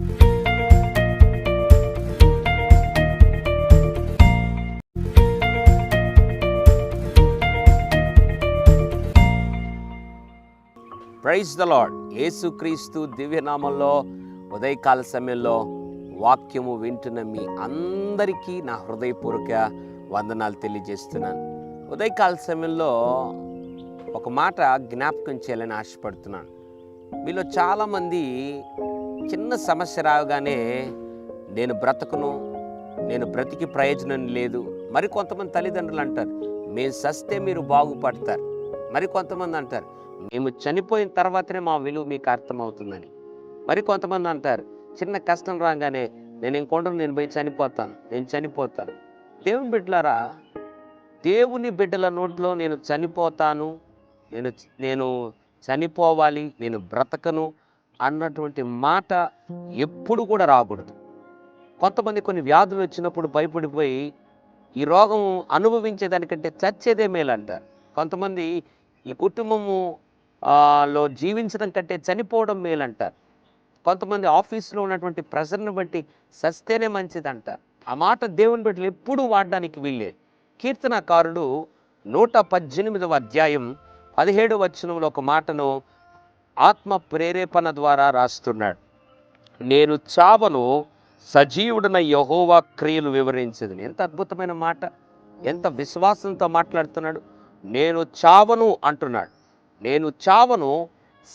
Praise the lord యేసుక్రీస్తు దివ్యనామంలో ఉదయకాల సమయంలో వాక్యము వింటున్న మీ అందరికీ నా హృదయపూర్వక వందనాలు తెలియజేస్తున్నాను. ఉదయకాల సమయంలో ఒక మాట జ్ఞాపకం చేయాలని ఆశపడుతున్నాను. మీలో చాలామంది చిన్న సమస్య రాగానే నేను బ్రతకను నేను బ్రతికి ప్రయోజనం లేదు. మరి కొంతమంది తల్లిదండ్రులు అంటారు మేము సస్తే మీరు బాగుపడతారు. మరి కొంతమంది అంటారు మేము చనిపోయిన తర్వాతనే మా విలువ మీకు అర్థమవుతుందని. మరి కొంతమంది అంటారు చిన్న కష్టం రాగానే నేను ఇంకొండను నేను పోయి చనిపోతాను నేను చనిపోతాను. దేవుని బిడ్డలారా దేవుని బిడ్డల నోట్లో నేను చనిపోతాను నేను నేను చనిపోవాలి నేను బ్రతకను అన్నటువంటి మాట ఎప్పుడు కూడా రాకూడదు. కొంతమంది కొన్ని వ్యాధులు వచ్చినప్పుడు భయపడిపోయి ఈ రోగం అనుభవించేదానికంటే చచ్చేదే మేలంటారు. కొంతమంది ఈ కుటుంబము లో జీవించడం కంటే చనిపోవడం మేలంటారు. కొంతమంది ఆఫీస్లో ఉన్నటువంటి ప్రెషర్ని బట్టి సస్తేనే మంచిదంటారు. ఆ మాట దేవుని బిడ్డలు ఎప్పుడూ వాడడానికి వీల్లేదు. కీర్తనకారుడు నూట పద్దెనిమిదవ అధ్యాయం పదిహేడు వచనంలో ఒక మాటను ఆత్మ ప్రేరేపణ ద్వారా రాస్తున్నాడు. నేను చావను సజీవుడన యహోవా క్రియలు వివరించదు. ఎంత అద్భుతమైన మాట. ఎంత విశ్వాసంతో మాట్లాడుతున్నాడు. నేను చావను అంటున్నాడు. నేను చావను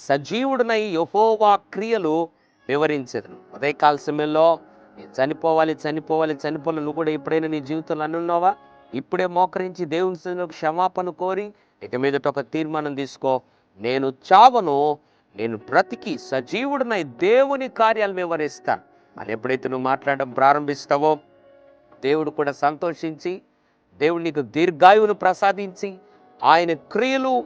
సజీవుడనై యహోవా క్రియలు వివరించదు. ఉదయకాల సమయంలో నేను చనిపోవాలి చనిపోవాలి చనిపోవాలి నువ్వు కూడా ఎప్పుడైనా నీ జీవితంలో అనున్నావా ఇప్పుడే మోకరించి దేవుని క్షమాపణ కోరి ఇక మీదట ఒక తీర్మానం తీసుకో. నేను చావను నేను బ్రతికి సజీవుడినై దేవుని కార్యాలు వివరిస్తాను. మరి ఎప్పుడైతే నువ్వు మాట్లాడడం ప్రారంభిస్తావో దేవుడు కూడా సంతోషించి దేవుడు నీకు దీర్ఘాయువును ప్రసాదించి ఆయన క్రియలు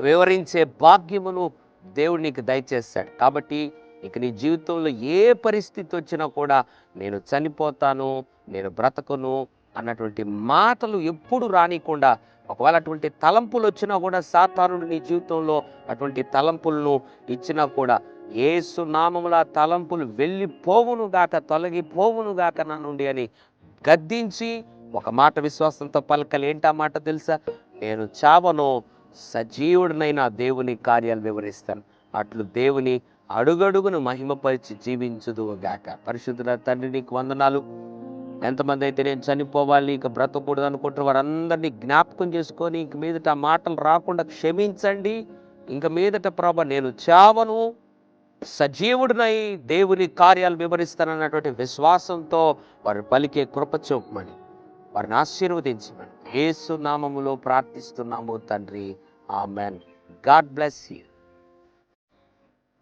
వివరించే భాగ్యమును దేవుడు నీకు దయచేస్తాడు. కాబట్టి ఇక నీ జీవితంలో ఏ పరిస్థితి వచ్చినా కూడా నేను చనిపోతాను నేను బ్రతకను అన్నటువంటి మాటలు ఎప్పుడు రానికుండా ఒకవేళ అటువంటి తలంపులు వచ్చినా కూడా సాతానుడు నీ జీవితంలో అటువంటి తలంపులను ఇచ్చినా కూడా ఏసు నామముల తలంపులు వెళ్ళిపోవును గాక తొలగిపోవును గాక నా నుండి అని గద్దించి ఒక మాట విశ్వాసంతో పలకలు ఏంటా మాట తెలుసా? నేను చావను సజీవుడినైన దేవుని కార్యాలు వివరిస్తాను. అట్లు దేవుని అడుగడుగును మహిమపరిచి జీవించుదు గాక. పరిశుద్ధుల తండ్రి నీకు వందనాలు. ఎంతమంది అయితే నేను చనిపోవాలి ఇక బ్రతకూడదు అనుకుంటారు వారందరినీ జ్ఞాపకం చేసుకొని ఇంక మీదట ఆ మాటలు రాకుండా క్షమించండి. ఇంక మీదట ప్రభ నేను చావను. సజీవుడినై దేవుని కార్యాలు వివరిస్తానన్నటువంటి విశ్వాసంతో వారు పలికే కృప చూపమని వారిని ఆశీర్వదించమని ఏసు నామములో ప్రార్థిస్తున్నాము తండ్రి. ఆమెన్. God bless you.